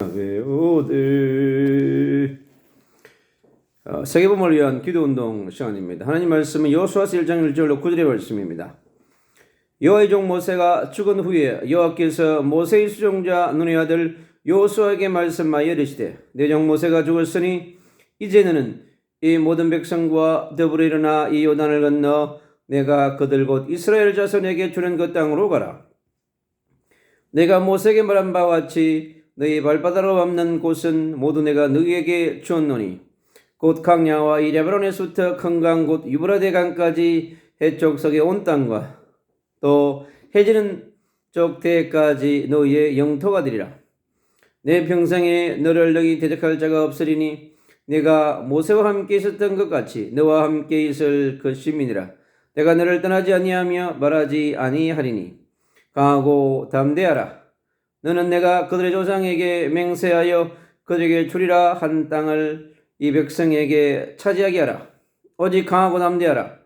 외우들 어, 세계보험을 위한 기도운동 시간입니다. 하나님 말씀은 여호수아서 1장 1절로 9절의 말씀입니다. 여호와의 종 모세가 죽은 후에 여호와께서 모세의 수종자 눈의 아들 여호수아에게 말씀하여 이르시되 내 종 모세가 죽었으니 이제 너는 이 모든 백성과 더불어 일어나 이 요단을 건너 내가 그들 곧 이스라엘 자손에게 주는 그 땅으로 가라. 내가 모세에게 말한 바와 같이 너희 발바닥으로 밟는 곳은 모두 내가 너희에게 주었노니 곧 강야와 이 레바논에서부터 큰강 곧 유브라데 강까지 해쪽석의 온 땅과 또 해지는 쪽 대까지 너희의 영토가 되리라. 내 평생에 너를 너희 대적할 자가 없으리니 내가 모세와 함께 있었던 것 같이 너와 함께 있을 것임이니라. 내가 너를 떠나지 아니하며 말하지 아니하리니 강하고 담대하라. 너는 내가 그들의 조상에게 맹세하여 그들에게 주리라 한 땅을 이 백성에게 차지하게 하라. 오직 강하고 담대하라.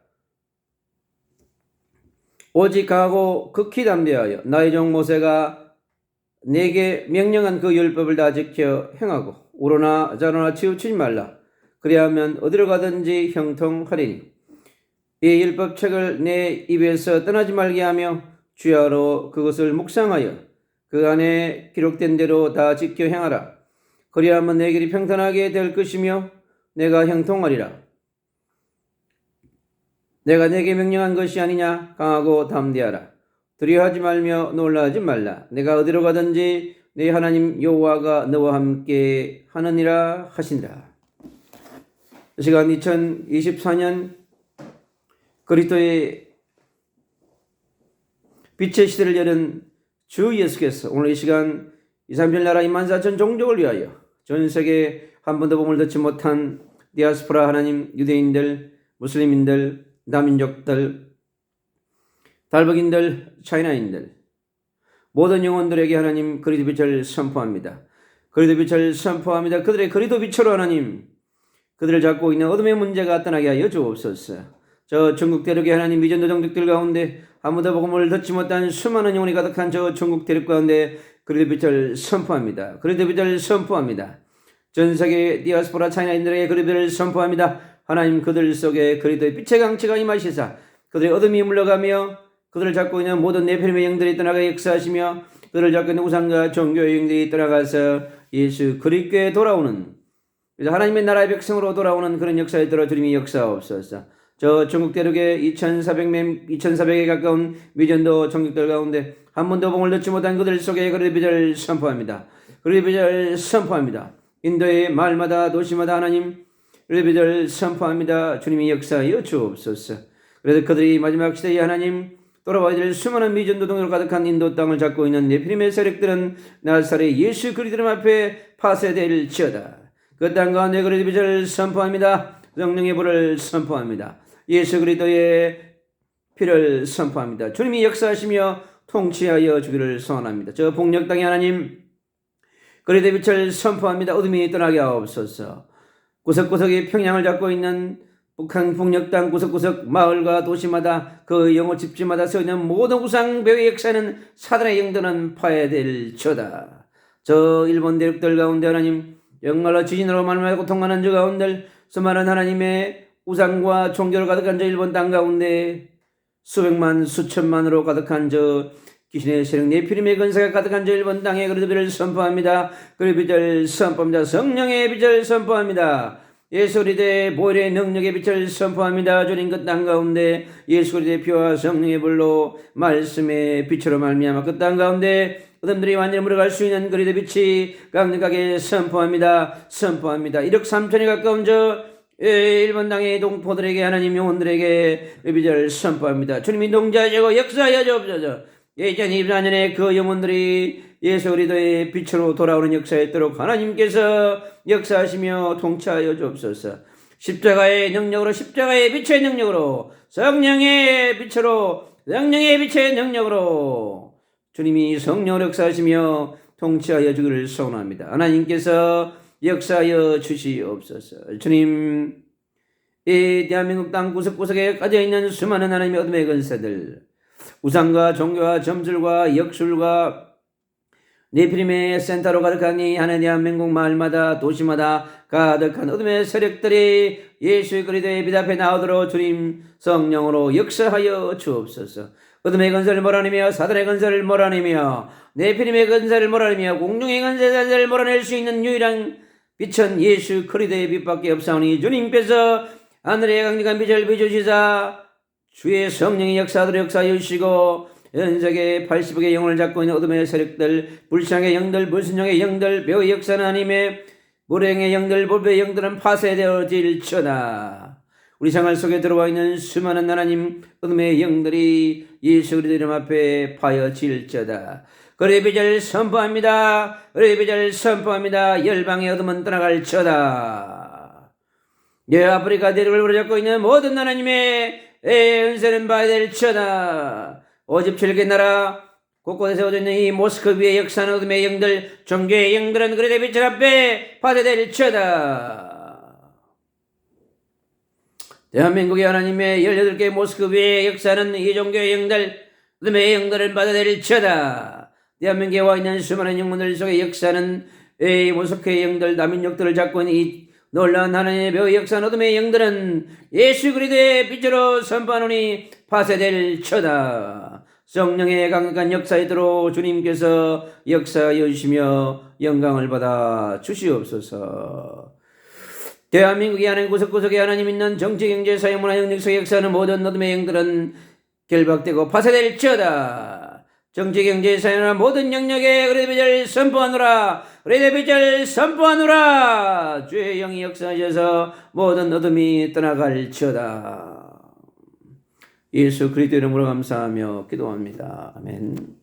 오직 강하고 극히 담대하여 나의 종 모세가 내게 명령한 그 율법을 다 지켜 행하고 우로나 자로나 치우치지 말라. 그리하면 어디로 가든지 형통하리니 이 율법책을 내 입에서 떠나지 말게 하며 주야로 그것을 묵상하여 그 안에 기록된 대로 다 지켜 행하라. 그리하면 내 길이 평탄하게 될 것이며 내가 형통하리라. 내가 내게 명령한 것이 아니냐 강하고 담대하라. 두려워하지 말며 놀라지 말라. 내가 어디로 가든지 내 하나님 여호와가 너와 함께 하느니라. 이 시간 2024년 그리스도의 빛의 시대를 여는 주 예수께서 오늘 이 시간 2, 3일 나라 2만 4천 종족을 위하여 전 세계 한 번도 복음을 듣지 못한 디아스포라 하나님 유대인들, 무슬림인들, 다민족들, 달벅인들, 차이나인들 모든 영혼들에게 하나님 그리도 빛을 선포합니다. 그리도 빛을 선포합니다. 그들의 그리도 빛으로 하나님 그들을 잡고 있는 어둠의 문제가 떠나게 하여 주옵소서. 저 전국 대륙의 하나님 미전도 종족들 가운데 아무도 복음을 듣지 못한 수많은 영혼이 가득한 저 전국 대륙 가운데 그리도 빛을 선포합니다. 그리도 빛을 선포합니다. 전 세계 디아스포라 차이나인들에게 빛을 선포합니다. 하나님 그들 속에 그리도의 빛의 강치가 임하시사 그들의 어둠이 물러가며 그들을 잡고 있는 모든 네페림의 영들이 떠나가 역사하시며 그들을 잡고 있는 우상과 종교의 영들이 떠나가서 예수 그리스도에 돌아오는 하나님의 나라의 백성으로 돌아오는 그런 역사에 들어 주님이 역사옵소서. 저 전국 대륙의 2,400명, 2,400에 가까운 미전도 전국들 가운데 한 번도 봉을 듣지 못한 그들 속에 그리스도의 빛을 선포합니다. 그리스도의 빛을 선포합니다. 인도의 마을마다 도시마다 하나님 그리스도의 빛을 선포합니다. 주님이 역사하여 주옵소서. 그래서 그들이 마지막 시대에 하나님 돌아와야 될 수많은 미전도 동으로 가득한 인도 땅을 잡고 있는 네피림의 세력들은 나사렛 예수 그리스도 앞에 파쇄될 지어다. 그땅 가운데 그리스도의 빛을 선포합니다. 성령의 불을 선포합니다. 예수 그리스도의 피를 선포합니다. 주님이 역사하시며 통치하여 주기를 소원합니다. 저 복력 땅의 하나님 그리스도의 빛을 선포합니다. 어둠이 떠나게 하옵소서. 구석구석의 평양을 잡고 있는 북한 땅 구석구석 마을과 도시마다 그 영어 집집마다 서 있는 모든 우상 배의 역사는 사단의 영도는 파야될지어다. 저 일본 대륙들 가운데 하나님 영말로 지진으로 말미암아 고통하는 저 가운데 수많은 하나님의 우상과 종교를 가득한 저 일본 땅 가운데 수백만 수천만으로 가득한 저 귀신의 세력 네피림의 근세가 가득한 저 일본 땅에 그리도 빛을 선포합니다. 그리도 빛을 선포합니다. 성령의 빛을 선포합니다. 예수 그리스도의 보혈의 능력의 빛을 선포합니다. 주님 그 땅 가운데 예수 그리스도의 피와 성령의 불로 말씀의 빛으로 말미암아 그 땅 가운데 어둠들이 완전히 물어갈 수 있는 그리스도 빛이 강력하게 선포합니다. 선포합니다. 1억 3천에 가까운 저 예, 일본 땅의 동포들에게 하나님 영혼들에게 빛을 선포합니다. 주님이 동자하시고 역사하여 주옵소서. 2024년에 그 영혼들이 예수 그리스도의 빛으로 돌아오는 역사에 있도록 하나님께서 역사하시며 통치하여 주옵소서. 십자가의 능력으로 십자가의 빛의 능력으로 성령의 빛으로 성령의 빛의 능력으로 주님이 성령으로 역사하시며 통치하여 주기를 소원합니다. 하나님께서 역사하여 주시옵소서. 주님, 이 대한민국 땅 구석구석에 까져 있는 수많은 하나님의 어둠의 근세들, 우상과 종교와 점술과 역술과 네피림의 센터로 가득하니 하나님 대한민국 마을마다 도시마다 가득한 어둠의 세력들이 예수 그리스도의 빛 앞에 나오도록 주님 성령으로 역사하여 주옵소서. 어둠의 건설을 몰아내며 사단의 건설을 몰아내며 네피림의 건설을 몰아내며 공중의 건설을 몰아낼 수 있는 유일한 빛은 예수 그리스도의 빛밖에 없사오니 주님께서 하늘의 강력한 빛을 비추시사 주의 성령의 역사들을 역사하여 주시고 연석의 80억의 영혼을 잡고 있는 어둠의 세력들 불쌍의 영들 불순종의 영들 배의 역사는 아님에 불행의 영들 불배의 영들은 파쇄되어질지어다 우리 생활 속에 들어와 있는 수많은 하나님 어둠의 영들이 예수 그리스도 이름 앞에 파여질지어다 그의 비절 선포합니다 그의 비절 선포합니다 열방의 어둠은 떠나갈지어다 예, 아프리카 대륙을 부르잡고 있는 모든 하나님의 은세는 봐야 될지어다. 오집 칠개 나라 곳곳에 세워져 있는 이 모스크비의 역사는 어둠의 영들, 종교의 영들은 그리스도의 빛을 앞에 파괴될지어다. 대한민국의 하나님의 18개의 모스크비의 역사는 이 종교의 영들, 어둠의 영들을 받아들일지어다. 대한민국에 와 있는 수많은 영혼들 속의 역사는 이 모스크의 영들, 남인족들을 잡고 있는 이 놀라운 하나님의 묘 역사 어둠의 영들은 예수 그리스도의 빛으로 선포하노니 파쇄될 처다. 성령의 강력한 역사이도록 주님께서 역사하여 주시며 영광을 받아 주시옵소서. 대한민국의 하나님 구석구석에 하나님 있는 정치, 경제, 사회, 문화, 영역 속에 역사하는 모든 어둠의 영들은 결박되고 파쇄될 처다. 정치, 경제, 사회나 모든 영역에 그리스도의 빛을 선포하노라. 그리스도의 빛을 선포하노라. 주의 영이 역사하셔서 모든 어둠이 떠나갈지어다. 예수 그리스도 이름으로 감사하며 기도합니다. 아멘.